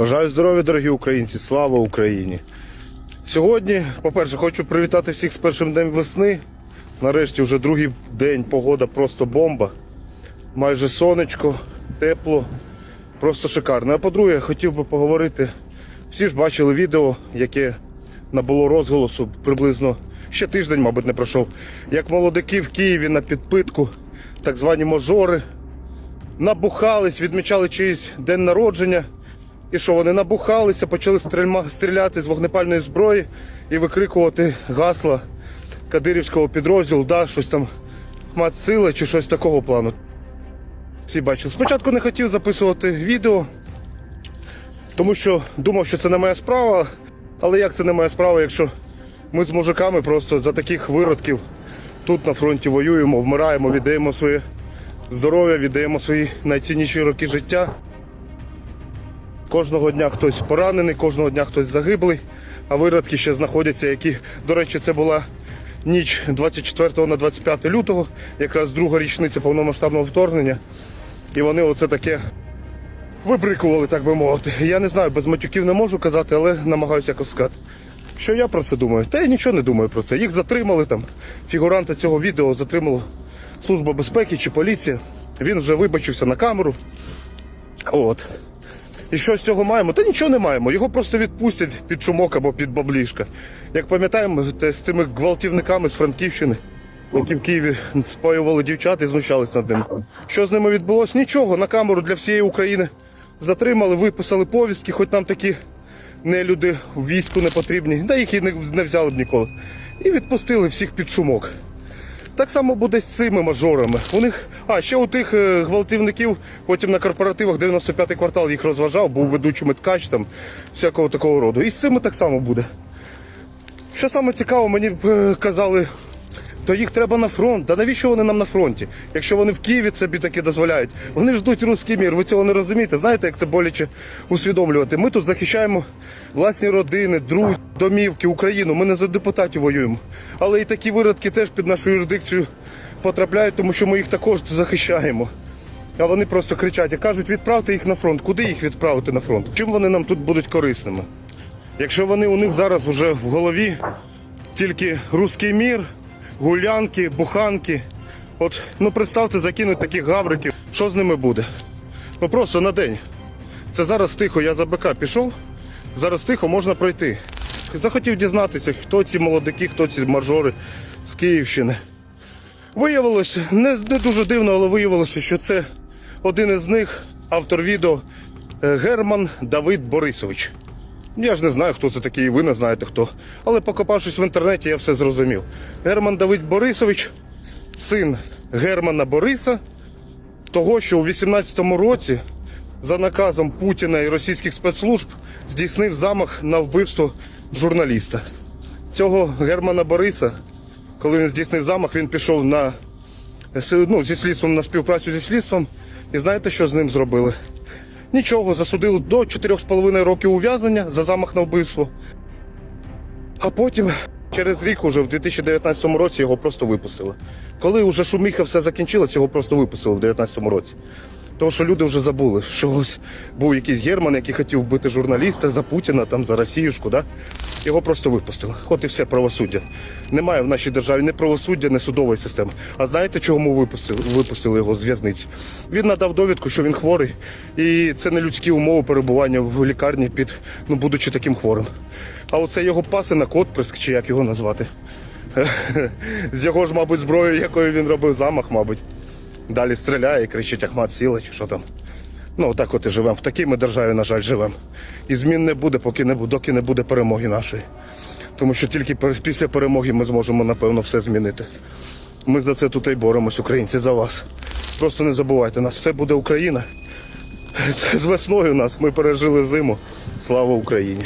Бажаю здоров'я, дорогі українці! Слава Україні! Сьогодні, по-перше, хочу привітати всіх з першим днем весни. Нарешті вже другий день погода просто бомба. Майже сонечко, тепло, просто шикарно. А по-друге, хотів би поговорити. Всі ж бачили відео, яке набуло розголосу приблизно ще тиждень, мабуть, не пройшов. Як молодики в Києві на підпитку, так звані мажори, набухались, відмічали чиїсь день народження. І що вони набухалися, почали стрільма- стріляти з вогнепальної зброї і викрикувати гасла кадирівського підрозділу, да, щось там мат чи щось такого плану. Всі бачили. Спочатку не хотів записувати відео, тому що думав, що це не моя справа. Але як це не моя справа, якщо ми з мужиками просто за таких виродків тут на фронті воюємо, вмираємо, віддаємо своє здоров'я, віддаємо свої найцінніші роки життя. Кожного дня хтось поранений, кожного дня хтось загиблий, а виродки ще знаходяться, які, до речі, це була ніч 24 на 25 лютого, якраз друга річниця повномасштабного вторгнення. І вони оце таке вибрикували, так би мовити. Я не знаю, без матюків не можу казати, але намагаюся якось сказати. Що я про це думаю? Та я нічого не думаю про це. Їх затримали там. Фігуранта цього відео затримала Служба безпеки чи поліція. Він вже вибачився на камеру. От. І що з цього маємо? Та нічого не маємо. Його просто відпустять під шумок або під баблішка. Як пам'ятаємо, з цими гвалтівниками з Франківщини, які в Києві спаювали дівчат і знущались над ними. Що з ними відбулось? Нічого. На камеру для всієї України затримали, виписали повістки, хоч нам такі не люди в війську не потрібні, да їх і не взяли б ніколи. І відпустили всіх під шумок. Так само буде з цими мажорами. У них, а ще у тих е, гвалтівників, потім на корпоративах 95-й квартал їх розважав, був ведучий ткач там, всякого такого роду. І з цими так само буде. Що саме цікаво, мені е, казали, то їх треба на фронт. Да навіщо вони нам на фронті? Якщо вони в Києві собі таке дозволяють, вони ждуть русський мір. Ви цього не розумієте. Знаєте, як це боляче усвідомлювати? Ми тут захищаємо власні родини, друзі, домівки, Україну. Ми не за депутатів воюємо. Але і такі виродки теж під нашу юрисдикцію потрапляють, тому що ми їх також захищаємо. А вони просто кричать і кажуть, відправте їх на фронт. Куди їх відправити на фронт? Чим вони нам тут будуть корисними? Якщо вони у них зараз вже в голові тільки руський мір, гулянки, буханки. От, ну представте, закинуть таких гавриків. Що з ними буде? Ну просто на день. Це зараз тихо, я за БК пішов. Зараз тихо можна пройти. Захотів дізнатися, хто ці молодики, хто ці мажори з Київщини. Виявилося, не, не дуже дивно, але виявилося, що це один із них, автор відео е, Герман Давид Борисович. Я ж не знаю, хто це такий, ви не знаєте хто. Але покопавшись в інтернеті, я все зрозумів. Герман Давид Борисович, син Германа Бориса, того, що у 18-му році за наказом Путіна і російських спецслужб здійснив замах на вбивство журналіста. Цього Германа Бориса, коли він здійснив замах, він пішов на ну, зі слідством на співпрацю зі слідством. І знаєте, що з ним зробили? Нічого, засудили до 4,5 років ув'язнення за замах на вбивство. А потім, через рік, уже в 2019 році, його просто випустили. Коли вже шуміха все закінчилось, його просто випустили в 2019 році. Тому що люди вже забули, що ось був якийсь Герман, який хотів вбити журналіста за Путіна, там, за Росіюшку, да? його просто випустили. От і все правосуддя. Немає в нашій державі ні правосуддя, ні судової системи. А знаєте, чого ми випустили, випустили його з в'язниці? Він надав довідку, що він хворий, і це не людські умови перебування в лікарні, під, ну, будучи таким хворим. А оце його пасинок, отприск, чи як його назвати. З його ж, мабуть, зброєю, якою він робив замах, мабуть. Далі стріляє і кричить Ахмат сіла чи що там. Ну, отак от і живемо. В такій ми державі, на жаль, живемо. І змін не буде, поки не доки не буде перемоги нашої. Тому що тільки після перемоги ми зможемо, напевно, все змінити. Ми за це тут і боремось, українці, за вас. Просто не забувайте, нас все буде Україна. З весною нас ми пережили зиму. Слава Україні!